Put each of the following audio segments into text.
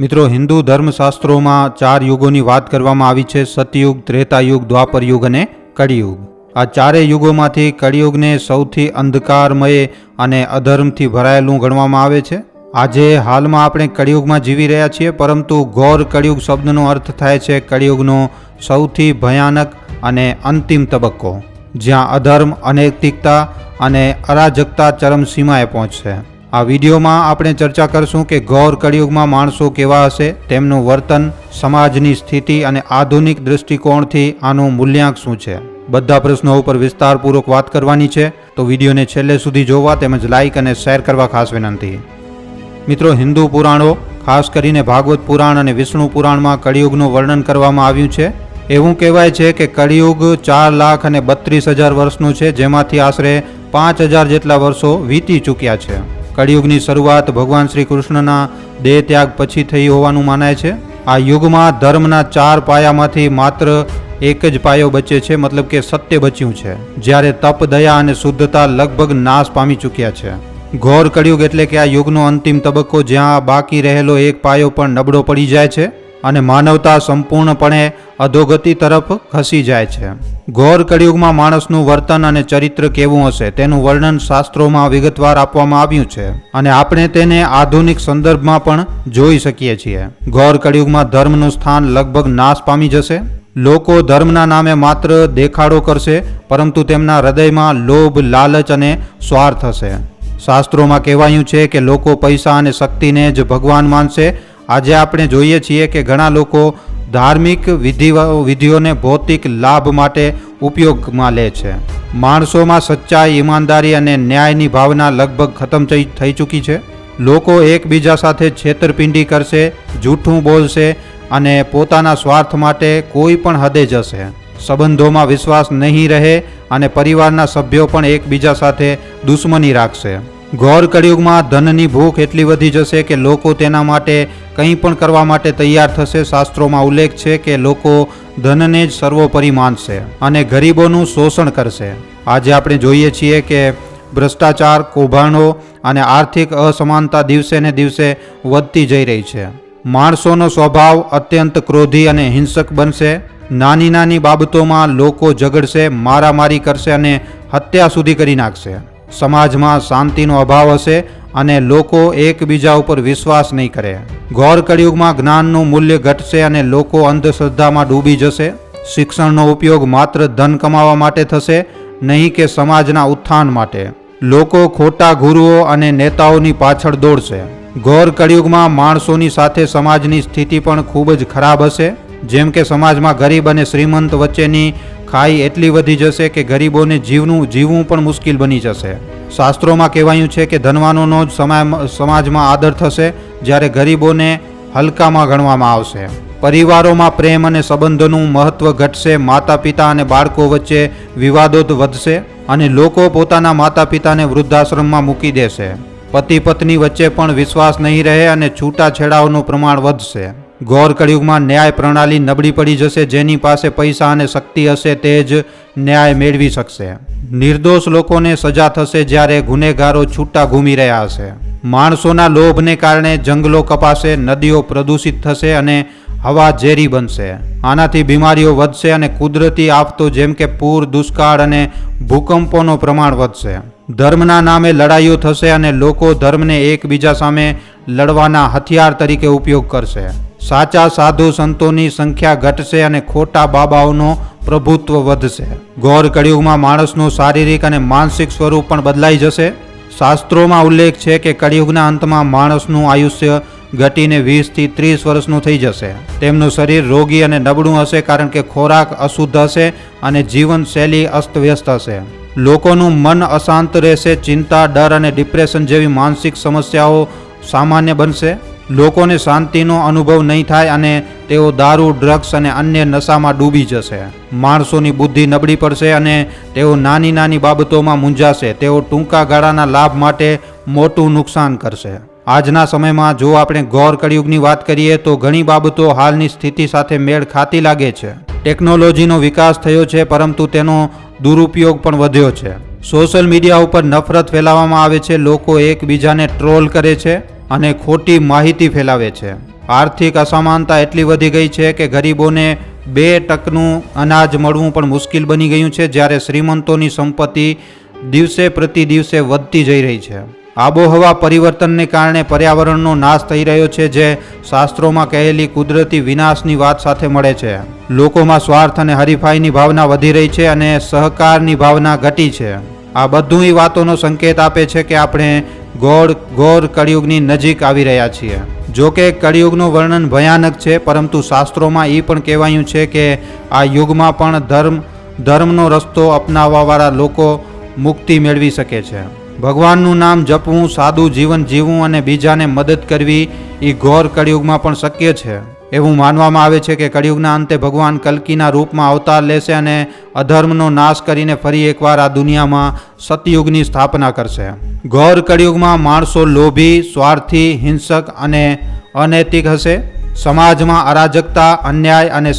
મિત્રો, હિન્દુ ધર્મશાસ્ત્રોમાં ચાર યુગોની વાત કરવામાં આવી છે. સતયુગ, ત્રેતાયુગ, દ્વાપરયુગ અને કળિયુગ. આ ચારેય યુગોમાંથી કળિયુગને સૌથી અંધકારમય અને અધર્મથી ભરાયેલું ગણવામાં આવે છે. આજે હાલમાં આપણે કળિયુગમાં જીવી રહ્યા છીએ, પરંતુ ગૌર કળિયુગ શબ્દનો અર્થ થાય છે કળિયુગનો સૌથી ભયાનક અને અંતિમ તબક્કો, જ્યાં અધર્મ, અનૈતિકતા અને અરાજકતા ચરમસીમાએ પહોંચશે. આ વિડીયોમાં આપણે ચર્ચા કરશું કે ગૌર કળિયુગમાં માણસો કેવા હશે, તેમનું વર્તન, સમાજની સ્થિતિ અને આધુનિક દૃષ્ટિકોણથી આનું મૂલ્યાંક શું છે. બધા પ્રશ્નો ઉપર વિસ્તારપૂર્વક વાત કરવાની છે, તો વિડીયોને છેલ્લે સુધી જોવા તેમજ લાઇક અને શેર કરવા ખાસ વિનંતી. મિત્રો, હિન્દુ પુરાણો, ખાસ કરીને ભાગવત પુરાણ અને વિષ્ણુ પુરાણમાં કળિયુગનું વર્ણન કરવામાં આવ્યું છે. એવું કહેવાય છે કે કળિયુગ ચાર લાખ અને બત્રીસ હજાર વર્ષનું છે, જેમાંથી આશરે પાંચ હજાર જેટલા વર્ષો વીતી ચૂક્યા છે. કળિયુગની શરૂઆત ભગવાન શ્રી કૃષ્ણના દેહ ત્યાગ પછી થઈ હોવાનું માનાય છે. આ યુગમાં ધર્મના ચાર પાયામાંથી માત્ર એક જ પાયો બચે છે, મતલબ કે સત્ય બચ્યું છે. જ્યારે તપ, દયા અને શુદ્ધતા લગભગ નાશ પામી ચૂક્યા છે. ઘોર કળિયુગ એટલે કે આ યુગનો અંતિમ તબક્કો જ્યાં બાકી રહેલો એક પાયો પણ નબળો પડી જાય છે. અને માનવતા સંપૂર્ણપણે અધોગતિ તરફ ખસી જાય છે. ઘોર કળિયુગમાં માણસનું વર્તન અને ચરિત્ર કેવું હશે તેનું વર્ણન શાસ્ત્રોમાં વિગતવાર આપવામાં આવ્યું છે અને આપણે તેને આધુનિક સંદર્ભમાં પણ જોઈ શકીએ છીએ. ઘોર કળિયુગમાં ધર્મનું સ્થાન લગભગ નાશ પામી જશે. લોકો ધર્મના નામે માત્ર દેખાડો કરશે, પરંતુ તેમના હૃદયમાં લોભ, લાલચ અને સ્વાર્થ હશે. શાસ્ત્રોમાં કહેવાયું છે કે લોકો પૈસા અને શક્તિને જ ભગવાન માનશે આજે આપણે જોઈએ છીએ કે ઘણા લોકો ધાર્મિક વિધિ વિધિઓને ભૌતિક લાભ માટે ઉપયોગમાં લે છે. માણસોમાં સચ્ચાઈ, ઈમાનદારી અને ન્યાયની ભાવના લગભગ ખતમ થઈ થઈ ચૂકી છે. લોકો એકબીજા સાથે છેતરપિંડી કરશે, જૂઠું બોલશે અને પોતાના સ્વાર્થ માટે કોઈ પણ હદે જશે. સંબંધોમાં વિશ્વાસ નહીં રહે અને પરિવારના સભ્યો પણ એકબીજા સાથે દુશ્મની રાખશે. ઘોર કળિયુગમાં ધનની ભૂખ એટલી વધી જશે કે લોકો તેના માટે કંઈ પણ કરવા માટે તૈયાર થશે. શાસ્ત્રોમાં ઉલ્લેખ છે કે લોકો ધનને જ સર્વોપરી માનશે અને ગરીબોનું શોષણ કરશે. આજે આપણે જોઈએ છીએ કે ભ્રષ્ટાચાર, કૌભાંડો અને આર્થિક અસમાનતા દિવસે ને દિવસે વધતી જઈ રહી છે. માણસોનો સ્વભાવ અત્યંત ક્રોધી અને હિંસક બનશે. નાની નાની બાબતોમાં લોકો ઝઘડશે, મારામારી કરશે અને હત્યા સુધી કરી નાખશે. સમાજમાં શાંતિનો અભાવ હશે અને લોકો એકબીજા ઉપર વિશ્વાસ નહીં કરે. ઘોર કળિયુગમાં જ્ઞાનનું મૂલ્ય ઘટશે અને લોકો અંધશ્રદ્ધામાં ડૂબી જશે. શિક્ષણનો ઉપયોગ માત્ર ધન કમાવા માટે થશે નહીં કે સમાજના ઉત્થાન માટે. લોકો ખોટા ગુરુઓ અને નેતાઓની પાછળ દોડશે. ઘોર કળિયુગમાં માણસોની સાથે સમાજની સ્થિતિ પણ ખૂબ જ ખરાબ હશે. જેમ કે સમાજમાં ગરીબ અને શ્રીમંત વચ્ચેની ખાઈ એટલી વધી જશે કે ગરીબોને જીવનું જીવવું પણ મુશ્કેલ બની જશે. શાસ્ત્રોમાં કહેવાયું છે કે ધનવાનોનો જ સમા સમાજમાં આદર થશે જ્યારે ગરીબોને હલકામાં ગણવામાં આવશે. પરિવારોમાં પ્રેમ અને સંબંધોનું મહત્વ ઘટશે માતા પિતા અને બાળકો વચ્ચે વિવાદો વધશે અને લોકો પોતાના માતા પિતાને વૃદ્ધાશ્રમમાં મૂકી દેશે. પતિ પત્ની વચ્ચે પણ વિશ્વાસ નહીં રહે અને છૂટાછેડાઓનું પ્રમાણ વધશે. ઘોર કળિયુગમાં ન્યાય પ્રણાલી નબળી પડી જશે, જેની પાસે પૈસા અને શક્તિ હશે તે જ ન્યાય મેળવી શકશે. નિર્દોષ લોકોને સજા થશે જ્યારે ગુનેગારો છૂટા ઘૂમી રહ્યા હશે. માણસોના લોભને કારણે જંગલો કપાશે, નદીઓ પ્રદૂષિત થશે અને હવા ઝેરી બનશે. આનાથી બીમારીઓ વધશે અને કુદરતી આફતો જેમ કે પૂર, દુષ્કાળ અને ભૂકંપોનો પ્રમાણ વધશે. ધર્મના નામે લડાઈઓ થશે અને લોકો ધર્મને એકબીજા સામે લડવાના હથિયાર તરીકે ઉપયોગ કરશે. સાચા સાધુ સંતોની સંખ્યા ઘટશે અને ખોટા બાબાઓનો પ્રભુત્વ વધશે. ઘોર કળિયુગમાં માણસનું શારીરિક અને માનસિક સ્વરૂપ પણ બદલાઈ જશે. શાસ્ત્રોમાં ઉલ્લેખ છે કે કળિયુગના અંતમાં માણસનું આયુષ્ય ઘટીને વીસથી ત્રીસ વર્ષનું થઈ જશે. તેમનું શરીર રોગી અને નબળું હશે કારણ કે ખોરાક અશુદ્ધ હશે અને જીવનશૈલી અસ્તવ્યસ્ત હશે. લોકોનું મન અશાંત રહેશે, ચિંતા, ડર અને ડિપ્રેશન જેવી માનસિક સમસ્યાઓ સામાન્ય બનશે. લોકોને શાંતિનો અનુભવ નહીં થાય અને તેઓ દારૂ, ડ્રગ્સ અને અન્ય નશામાં ડૂબી જશે. માણસોની બુદ્ધિ નબળી પડશે અને તેઓ નાની નાની બાબતોમાં મૂંઝાશે. તેઓ ટૂંકા ગાળાના લાભ માટે મોટું નુકસાન કરશે. આજના સમયમાં જો આપણે ગૌર કળિયુગની વાત કરીએ તો ઘણી બાબતો હાલની સ્થિતિ સાથે મેળ ખાતી લાગે છે. ટેકનોલોજીનો વિકાસ થયો છે, પરંતુ તેનો દુરુપયોગ પણ વધ્યો છે. સોશિયલ મીડિયા ઉપર નફરત ફેલાવવામાં આવે છે. લોકો એકબીજાને ટ્રોલ કરે છે. અને ખોટી માહિતી ફેલાવે છે. આર્થિક અસમાનતા એટલી વધી ગઈ છે કે ગરીબોને બે ટકનું અનાજ મળવું પણ મુશ્કેલ બની ગયું છે જ્યારે શ્રીમંતોની સંપત્તિ દિવસે પ્રતિ દિવસે વધતી જઈ રહી છે. આબોહવા પરિવર્તનને કારણે પર્યાવરણનો નાશ થઈ રહ્યો છે જે શાસ્ત્રોમાં કહેલી કુદરતી વિનાશની વાત સાથે મળે છે. લોકોમાં સ્વાર્થ અને હરીફાઈની ભાવના વધી રહી છે અને સહકારની ભાવના ઘટી છે. આ બધું વાતોનો સંકેત આપે છે કે આપણે ગોળ ઘોર કળિયુગની નજીક આવી રહ્યા છીએ. જો કે કળિયુગનું વર્ણન ભયાનક છે, પરંતુ શાસ્ત્રોમાં એ પણ કહેવાયું છે કે આ યુગમાં પણ ધર્મ, ધર્મનો રસ્તો અપનાવવાવાળા લોકો મુક્તિ મેળવી શકે છે. ભગવાનનું નામ જપવું, સાદું જીવન જીવવું અને બીજાને મદદ કરવી એ ઘોર કળિયુગમાં પણ શક્ય છે. એવું માનવામાં આવે છે કે કળિયુગના અંતે ભગવાન કલ્કીના રૂપમાં અવતાર લેશે અને અધર્મનો નાશ કરીને ફરી એકવાર આ દુનિયામાં સતયુગની સ્થાપના કરશે. ઘોર કળિયુગમાં માણસો લોભી, સ્વાર્થી, હિંસક અને અનૈતિક હશે. સમાજમાં અરાજકતા, અન્યાય અને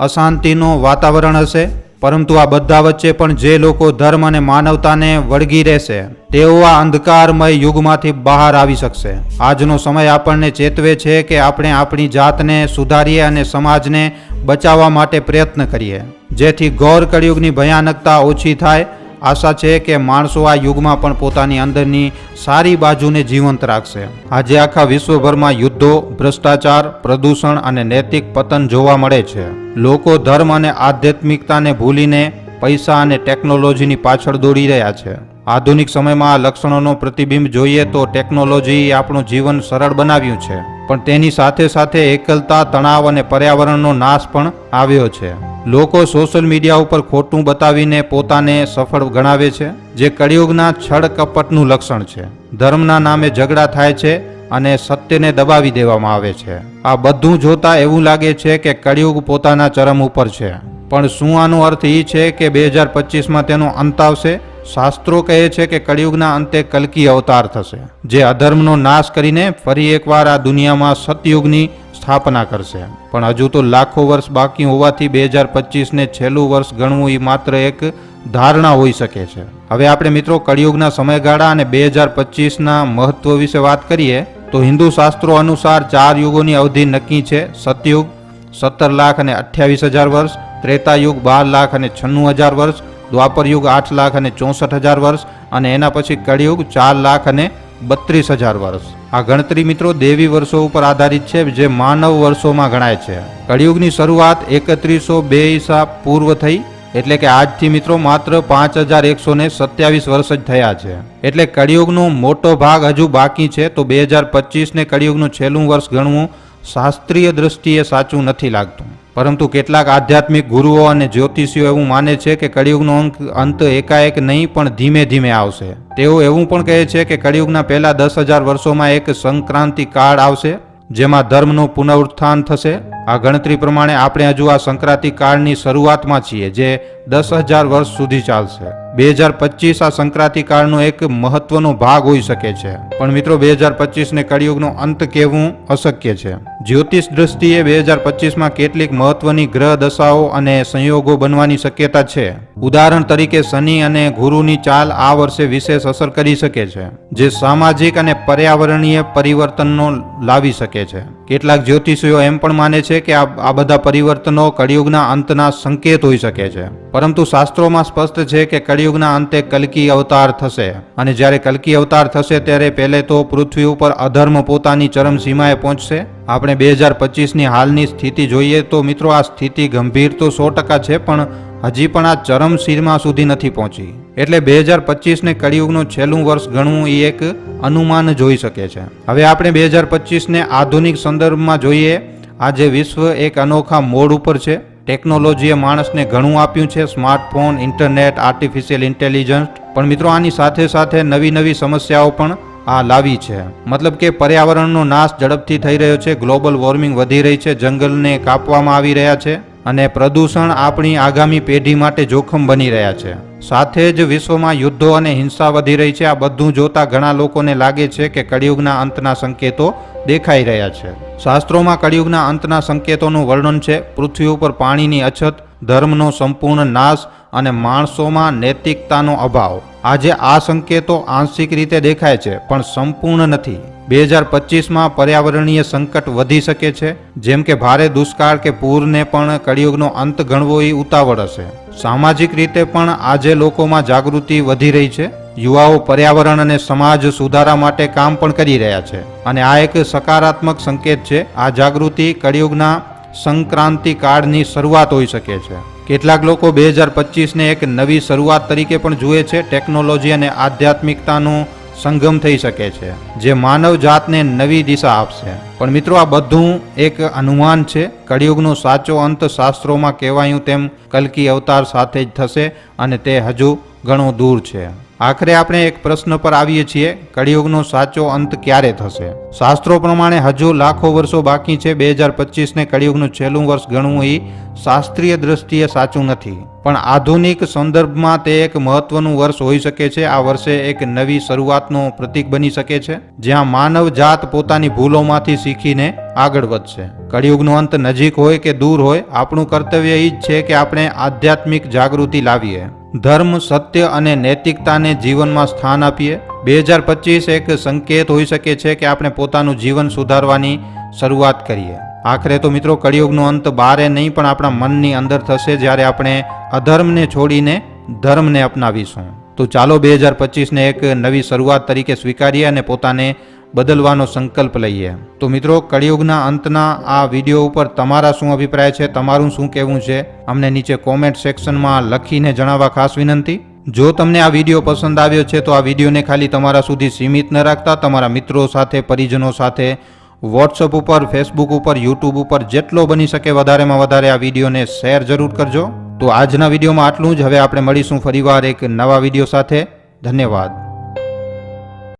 અશાંતિનું વાતાવરણ હશે. પરંતુ આ બધા વચ્ચે પણ જે લોકો ધર્મ અને માનવતાને વળગી રહેશે, તેઓ આ અંધકારમય યુગમાંથી બહાર આવી શકશે. આજનો સમય આપણને ચેતવે છે કે આપણે આપણી જાતને સુધારીએ અને સમાજને બચાવવા માટે પ્રયત્ન કરીએ. જેથી ગૌર કળિયુગની ભયાનકતા ઓછી થાય. આશા છે કે માણસો આ યુગમાં પણ પોતાની અંદરની સારી બાજુને જીવંત રાખશે. આજે આખા વિશ્વભરમાં યુદ્ધો, ભ્રષ્ટાચાર, પ્રદૂષણ અને નૈતિક પતન જોવા મળે છે. લોકો ધર્મ અને આધ્યાત્મિકતાને ભૂલીને પૈસા અને ટેકનોલોજીની પાછળ દોડી રહ્યા છે. આધુનિક સમયમાં આ લક્ષણોનો પ્રતિબિંબ જોઈએ તો ટેકનોલોજી આપણું જીવન સરળ બનાવ્યું છે, પણ તેની સાથે સાથે એકલતા, તણાવ અને પર્યાવરણનો નાશ પણ આવ્યો છે. લોકો સોશિયલ મીડિયા ઉપર ખોટું બતાવીને પોતાને સફળ ગણાવે છે, જે કળિયુગના છળ કપટનું લક્ષણ છે. ધર્મના નામે ઝઘડા થાય છે અને સત્યને દબાવી દેવામાં આવે છે. આ બધું જોતા એવું લાગે છે કે કળિયુગ પોતાના ચરમ ઉપર છે. પણ શું આનો અર્થ એ છે કે બે હજાર પચીસમાં તેનો અંત આવશે? શાસ્ત્રો કહે છે કે કળિયુગના અંતે કલ્કી અવતાર થશે, જે અધર્મનો નાશ કરીને ફરી એકવાર આ દુનિયામાં સતયુગની સ્થાપના કરશે. પણ હજુ તો લાખો વર્ષ બાકી હોવાથી બે હજાર પચીસને છેલ્લું વર્ષ ગણવું એ માત્ર એક ધારણા હોઈ શકે છે. હવે આપણે મિત્રો કળિયુગના સમયગાળા અને બે હજાર પચીસના મહત્વ વિશે વાત કરીએ. તો હિન્દુ શાસ્ત્રો અનુસાર ચાર યુગોની અવધિ નક્કી છે. સતયુગ, સત્તર લાખ અને અઠ્યાવીસ હજાર વર્ષ. ત્રેતાયુગ બાર લાખ અને છન્નું હજાર વર્ષ. દ્વાપરયુગ આઠ લાખ અને ચોસઠ હજાર વર્ષ. અને એના પછી કળિયુગ, ચાર લાખ અને બત્રીસ હજાર વર્ષ. આ ગણતરી મિત્રો દેવી વર્ષો ઉપર આધારિત છે, જે માનવ વર્ષોમાં ગણાય છે. કળિયુગની શરૂઆત એકત્રીસો બે ઈસા પૂર્વ થઈ. એટલે કે આજથી મિત્રો માત્ર પાંચ હજાર એકસો ને સત્યાવીસ વર્ષ જ થયા છે. એટલે કળિયુગનો મોટો ભાગ હજુ બાકી છે, તો બે હજાર પચીસને કળિયુગનું છેલ્લું વર્ષ ગણવું શાસ્ત્રીય દ્રષ્ટિએ સાચું નથી લાગતું. પરંતુ કેટલાક આધ્યાત્મિક ગુરુઓ અને જ્યોતિષીઓ એવું માને છે કે કળિયુગનો અંક, અંત એકાએક નહીં, પણ ધીમે ધીમે આવશે. તેઓ એવું પણ કહે છે કે કળિયુગના પહેલા દસ હજાર વર્ષોમાં એક સંક્રાંતિ કાળ આવશે જેમાં ધર્મનું પુનરુત્થાન થશે. આ ગણતરી પ્રમાણે આપણે હજુ આ સંક્રાંતિ કાળની શરૂઆતમાં છીએ, જે દસ હજાર વર્ષ સુધી ચાલશે. બે હજાર પચીસ આ સંક્રાંતિ કાળનો એક મહત્વનો ભાગ હોઈ શકે છે. પણ મિત્રો, બે હજાર પચીસને કળિયુગનો અંત કહેવું અશક્ય છે? જ્યોતિષ દ્રષ્ટિએ બે હજાર પચીસમાં કેટલીક મહત્વની ગ્રહ દશાઓ અને સંયોગો બનવાની શક્યતા છે. ઉદાહરણ તરીકે શનિ અને ગુરુની ચાલ આ વર્ષે વિશેષ અસર કરી શકે છે, જે સામાજિક અને પર્યાવરણીય પરિવર્તનનો લાવી શકે છે. કેટલાક જ્યોતિષીઓ એમ પણ માને છે કે આ બધા પરિવર્તનો કળિયુગના અંતના સંકેત હોઈ શકે છે. પરંતુ શાસ્ત્રોમાં સ્પષ્ટ છે કે કળિયુગના અંતે કલ્કી અવતાર થશે. અને જ્યારે કલ્કી અવતાર થશે, ત્યારે પહેલે તો પૃથ્વી ઉપર અધર્મ પોતાની ચરમસીમાએ પહોંચશે. આપણે બે હજાર પચીસની હાલની સ્થિતિ જોઈએ તો મિત્રો, આ સ્થિતિ ગંભીર તો સો ટકા છે, પણ હજી પણ આ ચરમસીમા સુધી નથી પહોંચી. એટલે બે હજાર પચીસને કળિયુગનું છેલ્લું વર્ષ ગણવું એ એક અનુમાન જોઈ શકે છે. હવે આપણે બે હજાર પચીસને આધુનિક સંદર્ભમાં જોઈએ. આજે વિશ્વ એક અનોખા મોડ ઉપર છે. ટેકનોલોજીએ માણસને ઘણું આપ્યું છે, સ્માર્ટફોન, ઇન્ટરનેટ, આર્ટિફિશિયલ ઇન્ટેલિજન્સ. પણ મિત્રો, આની સાથે સાથે નવી નવી સમસ્યાઓ પણ આ લાવી છે. મતલબ કે પર્યાવરણનો નાશ ઝડપથી થઈ રહ્યો છે, ગ્લોબલ વોર્મિંગ વધી રહી છે, જંગલને કાપવામાં આવી રહ્યા છે. અને પ્રદૂષણ આપણી આગામી પેઢી માટે જોખમ બની રહ્યા છે. સાથે જ વિશ્વમાં યુદ્ધો અને હિંસા વધી રહી છે. આ બધું જોતા ઘણા લોકોને લાગે છે કે કળિયુગના અંતના સંકેતો દેખાઈ રહ્યા છે. શાસ્ત્રોમાં કળિયુગના અંતના સંકેતોનું વર્ણન છે. પૃથ્વી ઉપર પાણીની અછત, ધર્મનો સંપૂર્ણ નાશ અને માણસોમાં નૈતિકતાનો અભાવ. આજે આ સંકેતો આંશિક રીતે દેખાય છે, પણ સંપૂર્ણ નથી. બે હજાર પચીસમાં પર્યાવરણીય સંકટ વધી શકે છે, જેમ કે ભારે દુષ્કાળ કે પૂરને પણ કળિયુગનો અંત ગણવો એ ઉતાવળ હશે. સામાજિક રીતે પણ આજે લોકોમાં જાગૃતિ વધી રહી છે. યુવાઓ પર્યાવરણ અને સમાજ સુધારા માટે કામ પણ કરી રહ્યા છે. અને આ એક સકારાત્મક સંકેત છે, આ જાગૃતિ કળિયુગના સંક્રાંતિ કાળની શરૂઆત હોઈ શકે છે. કેટલાક લોકો બે હજાર પચીસને એક નવી શરૂઆત તરીકે પણ જુએ છે. ટેકનોલોજી અને આધ્યાત્મિકતાનું સંગમ થઈ શકે છે, જે માનવ જાતને નવી દિશા આપશે. પણ મિત્રો, આ બધું એક અનુમાન છે. કળિયુગનો સાચો અંત શાસ્ત્રોમાં કહેવાયું તેમ, કલ્કી અવતાર સાથે જ થશે અને તે હજુ ઘણો દૂર છે. આખરે આપણે એક પ્રશ્ન પર આવીએ છીએ, કળિયુગનો સાચો અંત ક્યારે થશે? શાસ્ત્રો પ્રમાણે હજુ લાખો વર્ષો બાકી છે, બે હજાર પચીસને કળિયુગનું છેલ્લું વર્ષ ગણવું એ શાસ્ત્રીય દ્રષ્ટિએ સાચું નથી. પણ આધુનિક સંદર્ભમાં તે એક મહત્વનું વર્ષ હોઈ શકે છે, આ વર્ષે એક નવી શરૂઆતનો પ્રતીક બની શકે છે, જ્યાં માનવ જાત પોતાની ભૂલોમાંથી શીખીને આગળ વધશે. કળિયુગનો અંત નજીક હોય કે દૂર હોય, આપણું કર્તવ્ય એ જ છે કે આપણે આધ્યાત્મિક જાગૃતિ લાવીએ. ધર્મ, સત્ય અને નૈતિકતાને જીવનમાં સ્થાન આપીએ. બે હજાર પચીસ એક સંકેત હોઈ શકે છે કે આપણે પોતાનું જીવન સુધારવાની શરૂઆત કરીએ. આખરે તો મિત્રો કળિયુગનો અંત બારે નહીં, પણ આપણા મનની અંદર થશે જ્યારે આપણે અધર્મને છોડીને ધર્મને અપનાવીશું. તો ચાલો બે હજાર પચીસને એક નવી શરૂઆત તરીકે સ્વીકારીએ અને પોતાને બદલવાનો સંકલ્પ લઈએ. તો મિત્રો, કળિયુગના અંતના આ વીડિયો ઉપર તમારા શું અભિપ્રાય છે? તમારું શું કહેવું છે? અમને નીચે કોમેન્ટ સેક્શનમાં લખીને જણાવવા ખાસ વિનંતી. જો તમને આ વીડિયો પસંદ આવ્યો છે, તો આ વિડીયોને ખાલી તમારા સુધી સીમિત ન રાખતા. તમારા મિત્રો સાથે, પરિજનો સાથે વોટ્સઅપ ઉપર ફેસબુક ઉપર યુટ્યુબ ઉપર જેટલો બની શકે વધારેમાં વધારે આ વિડીયોને શેર જરૂર કરજો. તો આજના વિડીયોમાં આટલું જ. હવે આપણે મળીશું ફરીવાર એક નવા વીડિયો સાથે. ધન્યવાદ.